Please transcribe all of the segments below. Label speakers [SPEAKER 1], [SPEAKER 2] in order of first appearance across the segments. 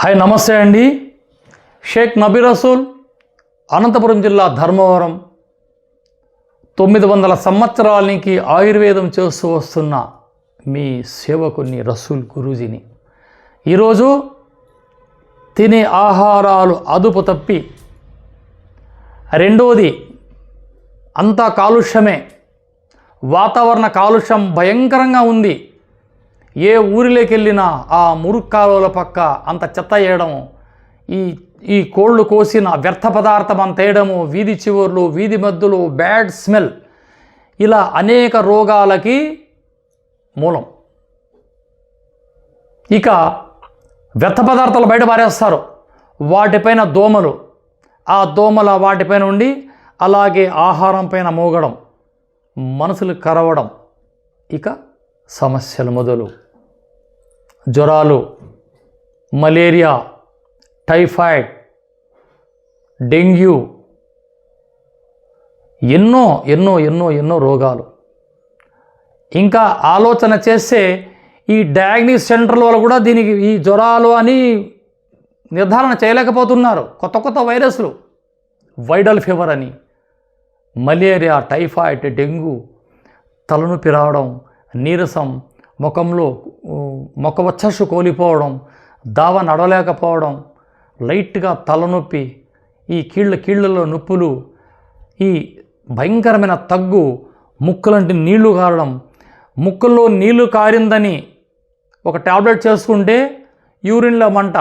[SPEAKER 1] Hi నమస్తే అండి. షేక్ నబీ రసూల్ అనంతపురం జిల్లా ధర్మవరం. తొమ్మిది వందల సంవత్సరాలనికి ఆయుర్వేదం చేస్తూ వస్తున్న మీ సేవకుని రసూల్ గురూజీని. ఈరోజు తినే ఆహారాలు అదుపు తప్పి రెండోది అంతా కాలుష్యమే. వాతావరణ కాలుష్యం భయంకరంగా ఉంది. ఏ ఊరిలోకి వెళ్ళినా ఆ మురుగు పక్క అంత చెత్త వేయడం ఈ ఈ కోళ్ళు కోసిన వ్యర్థ పదార్థం అంత వేయడము వీధి చివర్లు వీధి మద్దులు బ్యాడ్ స్మెల్ ఇలా అనేక రోగాలకి మూలం. ఇక వ్యర్థ పదార్థాలు బయట పారేస్తారు. వాటిపైన దోమలు ఆ దోమల వాటిపైన ఉండి అలాగే ఆహారం పైన మోగడం మనసులు కరవడం. ఇక సమస్యలు మొదలు. జ్వరాలు మలేరియా టైఫాయిడ్ డెంగ్యూ ఎన్నో ఎన్నో ఎన్నో ఎన్నో రోగాలు. ఇంకా ఆలోచన చేస్తే ఈ డయాగ్నిస్ సెంటర్ల వాళ్ళు కూడా దీనికి ఈ జ్వరాలు అని నిర్ధారణ చేయలేకపోతున్నారు. కొత్త కొత్త వైరస్లు. వైడల్ ఫీవర్ అని. మలేరియా టైఫాయిడ్ డెంగ్యూ తలనొప్పి రావడం నీరసం ముఖంలో ఊ, కోలిపోవడం దావ నడవలేకపోవడం లైట్గా తలనొప్పి ఈ కీళ్ళ కీళ్ళలో నొప్పులు ఈ భయంకరమైన తగ్గు ముక్కులంటి నీళ్ళు కారడం. ముక్కుల్లో నీళ్ళు కారిందని ఒక ట్యాబ్లెట్ చేసుకుంటే యూరిన్లో మంట.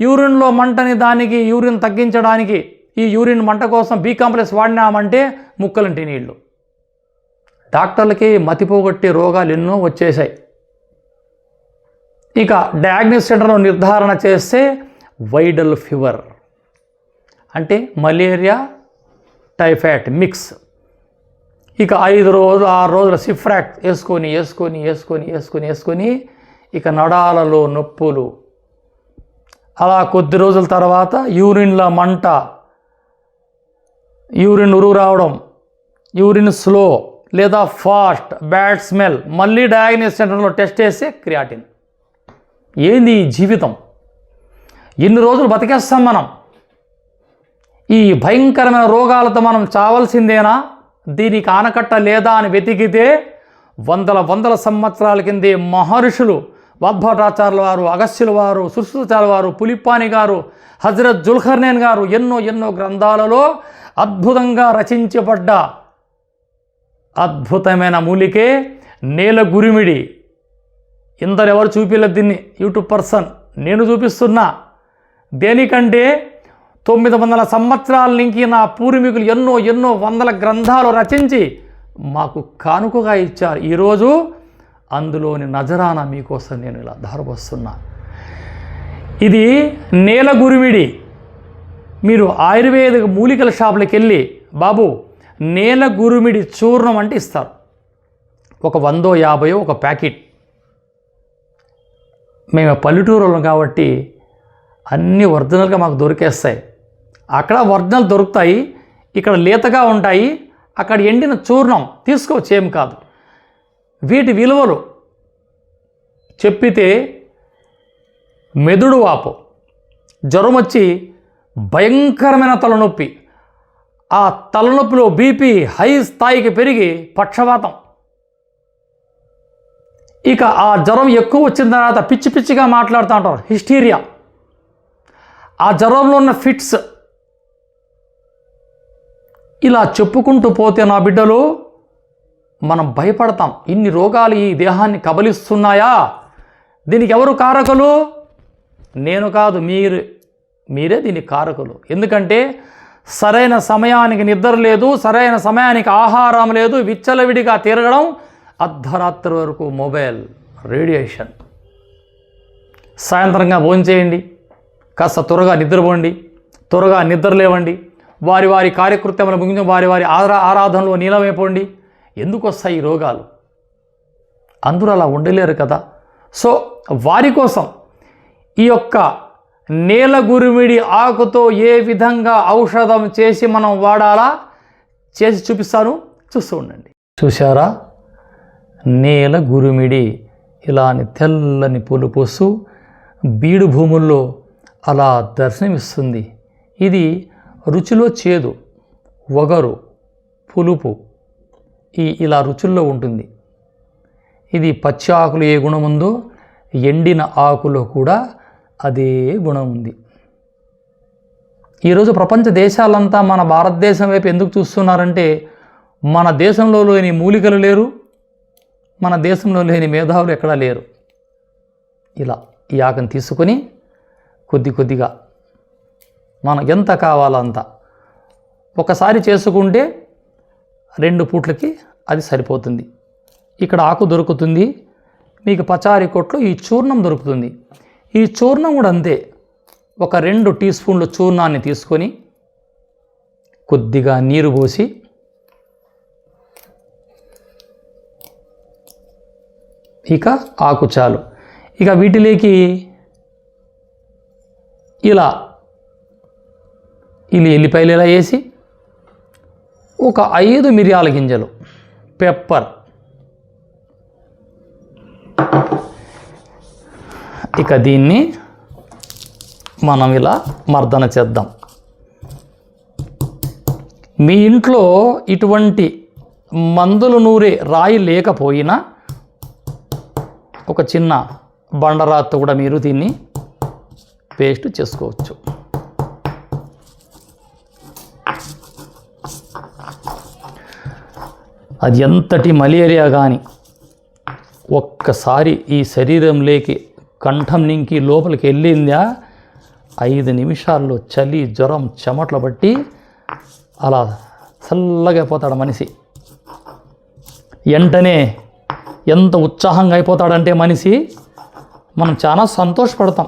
[SPEAKER 1] యూరిన్లో మంటని దానికి యూరిన్ తగ్గించడానికి ఈ యూరిన్ మంట కోసం బీ కాంప్లెక్స్ వాడినామంటే ముక్కలంటి నీళ్ళు. డాక్టర్లకి మతిపోగొట్టే రోగాలు ఎన్నో వచ్చేసాయి ఇక డయాగ్నోస్ సెంటర్లో నిర్ధారణ చేస్తే వైడల్ ఫీవర్ అంటే మలేరియా టైఫాయిడ్ మిక్స్ ఇక ఐదు రోజులు ఆరు రోజుల సిఫ్రాక్ట్ వేసుకొని వేసుకొని వేసుకొని వేసుకొని వేసుకొని ఇక నడాలలో నొప్పులు. అలా కొద్ది రోజుల తర్వాత యూరిన్ల మంట యూరిన్ ఉరుగు రావడం యూరిన్ స్లో లేదా ఫాస్ట్ బ్యాడ్ స్మెల్ మళ్ళీ డయాగ్నోస్ సెంటర్లో టెస్ట్ చేస్తే క్రియాటిన్. ఏంది ఈ జీవితం? ఎన్ని రోజులు బతికేస్తాం మనం? ఈ భయంకరమైన రోగాలతో మనం చావాల్సిందేనా? దీనికి ఆనకట్ట లేదా అని వెతికితే వందల వందల సంవత్సరాల కిందే మహర్షులు వద్భటాచార్యుల వారు అగస్యుల వారు సుశ్రుతాల వారు పులిపాని గారు హజరత్ జుల్హర్నేన్ గారు ఎన్నో ఎన్నో గ్రంథాలలో అద్భుతంగా రచించబడ్డ అద్భుతమైన మూలికే నేల గురిమిడి. ఇందరు ఎవరు చూపించలేదు దీన్ని? YouTube person. నేను చూపిస్తున్నా. దేనికంటే తొమ్మిది వందల సంవత్సరాల నుంచి నా పూర్వీకులు ఎన్నో ఎన్నో వందల గ్రంథాలు రచించి మాకు కానుకగా ఇచ్చారు. ఈరోజు అందులోని నజరాన మీకోసం నేను ఇలా ధారపోస్తున్నా. ఇది నేల గురిమిడి. మీరు ఆయుర్వేద మూలికల షాపులకు వెళ్ళి బాబు నేల గురుమిడి చూర్ణం అంటే ఇస్తారు. ఒక వందో యాభయో ఒక ప్యాకెట్. మేము పల్లెటూరులో కాబట్టి అన్నీ ఒరిజినల్గా మాకు దొరికేస్తాయి. అక్కడ ఒరిజినల్ దొరుకుతాయి ఇక్కడ లేతగా ఉంటాయి అక్కడ ఎండిన చూర్ణం తీసుకోవచ్చు ఏం కాదు. వీటి విలువలు చెప్పితే మెదుడు వాపు జ్వరం వచ్చి భయంకరమైన తలనొప్పి ఆ తలనొప్పిలో బీపీ హై స్థాయికి పెరిగి పక్షవాతం. ఇక ఆ జ్వరం ఎక్కువ వచ్చిన తర్వాత పిచ్చి పిచ్చిగా మాట్లాడుతూ ఉంటారు. హిస్టీరియా. ఆ జ్వరంలో ఉన్న ఫిట్స్. ఇలా చెప్పుకుంటూ పోతే నా బిడ్డలు మనం భయపడతాం. ఇన్ని రోగాలు ఈ దేహాన్ని కబలిస్తున్నాయా? దీనికి ఎవరు కారకులు? నేను కాదు మీరు మీరే దీనికి కారకులు. ఎందుకంటే సరైన సమయానికి నిద్ర లేదు సరైన సమయానికి ఆహారం లేదు విచ్చలవిడిగా తిరగడం అర్ధరాత్రి వరకు మొబైల్ రేడియేషన్. సాయంత్రంగా భోంచేయండి కాస్త త్వరగా నిద్రపోండి త్వరగా నిద్ర లేవండి వారి వారి కార్యకృత్యములు ముగించి వారి వారి ఆరా ఆరాధనలో నీలమైపోండి. ఎందుకు వస్తాయి ఈ రోగాలు? అందరూ అలా ఉండలేరు కదా. సో వారి కోసం ఈ యొక్క నీలగురిమిడి ఆకుతో ఏ విధంగా ఔషధం చేసి మనం వాడాలా? చేసి చూపిస్తాను. చూస్తూ ఉండండి. చూసారా నేల గురుమిడి ఇలాని తెల్లని పూలు పూస్తూ బీడు భూముల్లో అలా దర్శనమిస్తుంది. ఇది రుచిలో చేదు వగరు పులుపు ఈ ఇలా రుచుల్లో ఉంటుంది. ఇది పచ్చి ఆకులు ఏ గుణముందో ఉందో ఎండిన ఆకులో కూడా అదే గుణం ఉంది. ఈరోజు ప్రపంచ దేశాలంతా మన భారతదేశం వైపు ఎందుకు చూస్తున్నారంటే మన దేశంలో లేని మూలికలు లేరు మన దేశంలో లేని మేధావులు ఎక్కడా లేరు. ఇలా ఈ ఆకుని తీసుకొని కొద్ది కొద్దిగా మనకు ఎంత కావాలో అంత ఒకసారి చేసుకుంటే రెండు పూట్లకి అది సరిపోతుంది. ఇక్కడ ఆకు దొరుకుతుంది మీకు పచారి కొట్లు ఈ చూర్ణం దొరుకుతుంది. ఈ చూర్ణం కూడా అంతే. ఒక రెండు టీ స్పూన్ల చూర్ణాన్ని తీసుకొని కొద్దిగా నీరు పోసి ఇక ఆకు చాలు. ఇక వీటిలోకి ఇలా ఇల్లి ఎల్లిపాయలు ఇలా వేసి ఒక ఐదు మిరియాల గింజలు పెప్పర్ ఇక దీన్ని మనం ఇలా మర్దన చేద్దాం. మీ ఇంట్లో ఇటువంటి మందులు నూరే రాయి లేకపోయినా ఒక చిన్న బండరాత్తో కూడా మీరు దీన్ని పేస్ట్ చేసుకోవచ్చు. అది ఎంతటి మలేరియా కానీ ఒక్కసారి ఈ శరీరంలోకి కంఠం నింకి లోపలికి వెళ్ళిందా? ఐదు నిమిషాల్లో చలి జ్వరం చెమట్లు బట్టి అలా చల్లగా అయిపోతాడు మనిషి. వెంటనే ఎంత ఉత్సాహంగా అయిపోతాడంటే మనిషి మనం చాలా సంతోషపడతాం.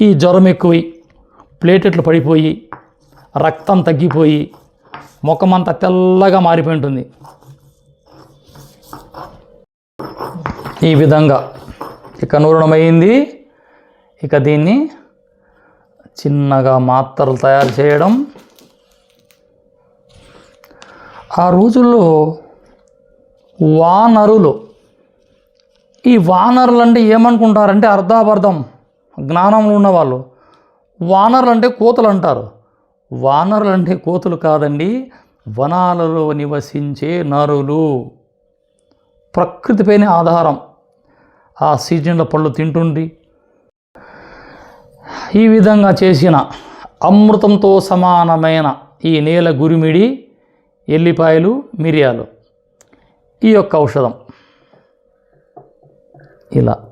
[SPEAKER 1] ఈ జ్వరం ఎక్కువై ప్లేటెట్లు పడిపోయి రక్తం తగ్గిపోయి ముఖమంతా తెల్లగా మారిపోయి ఉంటుంది. ఈ విధంగా. ఇక నూరణమైంది ఇక దీన్ని చిన్నగా మాత్రలు తయారు చేయడం. ఆ రోజుల్లో వానరులు ఈ వానరులు అంటే ఏమనుకుంటారంటే అర్ధాపర్థం జ్ఞానంలో ఉన్నవాళ్ళు. వానరులు అంటే కోతులు అంటారు వానరులు అంటే కోతులు కాదండి వనాలలో నివసించే నరులు. ప్రకృతిపైన ఆధారం. ఆ సీజన్లో పళ్ళు తింటుండి. ఈ విధంగా చేసిన అమృతంతో సమానమైన ఈ నేల గురిమిడి ఎల్లిపాయలు మిరియాలు. ఈ యొక్క ఔషధం. ఇలా.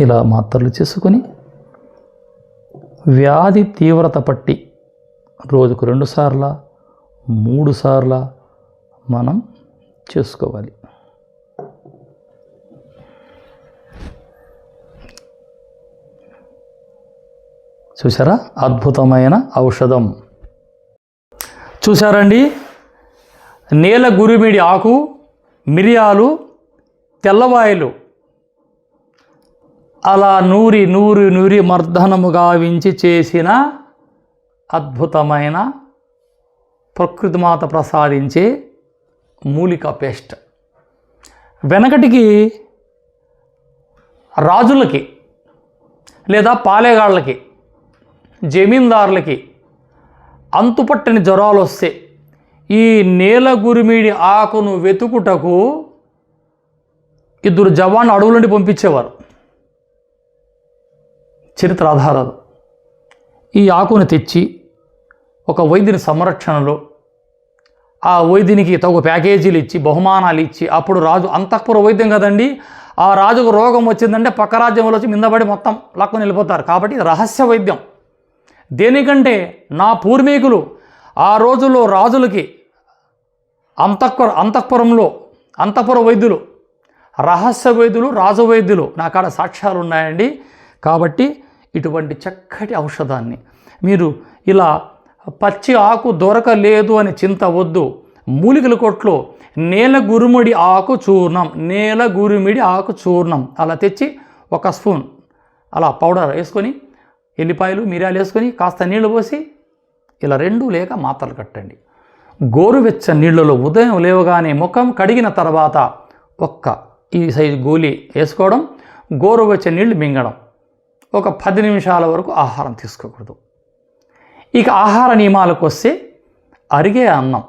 [SPEAKER 1] ఇలా మాత్రలు చేసుకొని వ్యాధి తీవ్రత పట్టి రోజుకు రెండు సార్ల మూడు సార్ల మనం చేసుకోవాలి. చూసారా అద్భుతమైన ఔషధం. చూసారండి నేల గురిమిడి ఆకు మిరియాలు తెల్లవాయలు. అలా నూరి నూరి నూరి మర్దనము గావించి చేసిన అద్భుతమైన ప్రకృతి మాత ప్రసాదించే మూలిక పేస్ట్. వెనకటికి రాజులకి లేదా పాలేగాళ్ళకి జమీందారులకి అంతుపట్టని జ్వరాలు వస్తే ఈ నేల గురిమిడి ఆకును వెతుకుటకు ఇద్దరు జవాన్ అడవుల నుండి పంపించేవారు. చరిత్ర ఆధారాలు. ఈ ఆకుని తెచ్చి ఒక వైద్యుని సంరక్షణలో ఆ వైద్యునికి తగు ప్యాకేజీలు ఇచ్చి బహుమానాలు ఇచ్చి అప్పుడు రాజు అంతఃపుర వైద్యం కదండి. ఆ రాజుకు రోగం వచ్చిందంటే పక్క రాజ్యంలో వచ్చి మిందపడి మొత్తం లక్కుని వెళ్ళిపోతారు. కాబట్టి రహస్య వైద్యం. దేనికంటే నా పూర్వీకులు ఆ రోజుల్లో రాజులకి అంతఃపుర అంతఃపురంలో అంతఃపుర వైద్యులు రహస్య వైద్యులు రాజు వైద్యులు నా కాడ సాక్ష్యాలు ఉన్నాయండి. కాబట్టి ఇటువంటి చక్కటి ఔషధాన్ని మీరు ఇలా పచ్చి ఆకు దొరకలేదు అని చింత వద్దు. మూలికల కొట్లో నేల గురుమిడి ఆకు చూర్ణం నేల గురుమిడి ఆకు చూర్ణం. అలా తెచ్చి ఒక స్పూన్ అలా పౌడర్ వేసుకొని ఎల్లిపాయలు మిరియాలు వేసుకొని కాస్త నీళ్ళు పోసి ఇలా రెండు లేక మాత్రలు కట్టండి. గోరువెచ్చ నీళ్ళలో ఉదయం లేవగానే ముఖం కడిగిన తర్వాత ఒక్క ఈ సైజు గోళీ వేసుకోవడం గోరువెచ్చ నీళ్ళు మింగడం. ఒక పది నిమిషాల వరకు ఆహారం తీసుకోకూడదు. ఇక ఆహార నియమాలకు వస్తే అరిగే అన్నం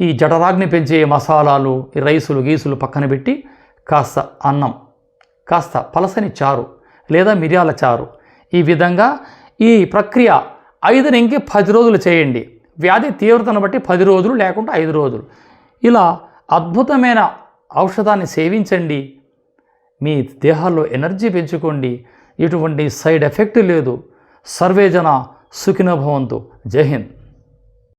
[SPEAKER 1] ఈ జఠరాగ్ని పెంచే మసాలాలు ఈ రైసులు గీసులు పక్కన పెట్టి కాస్త అన్నం కాస్త పలసని చారు లేదా మిరియాల చారు. ఈ విధంగా ఈ ప్రక్రియ ఐదు నుంచి పది రోజులు చేయండి. వ్యాధి తీవ్రతను బట్టి పది రోజులు లేకుంటే ఐదు రోజులు. ఇలా అద్భుతమైన ఔషధాన్ని సేవించండి. మీ దేహాల్లో ఎనర్జీ పెంచుకోండి. ఎటువంటి సైడ్ ఎఫెక్ట్ లేదు. సర్వేజన సుఖినోభవంతు జై హింద్.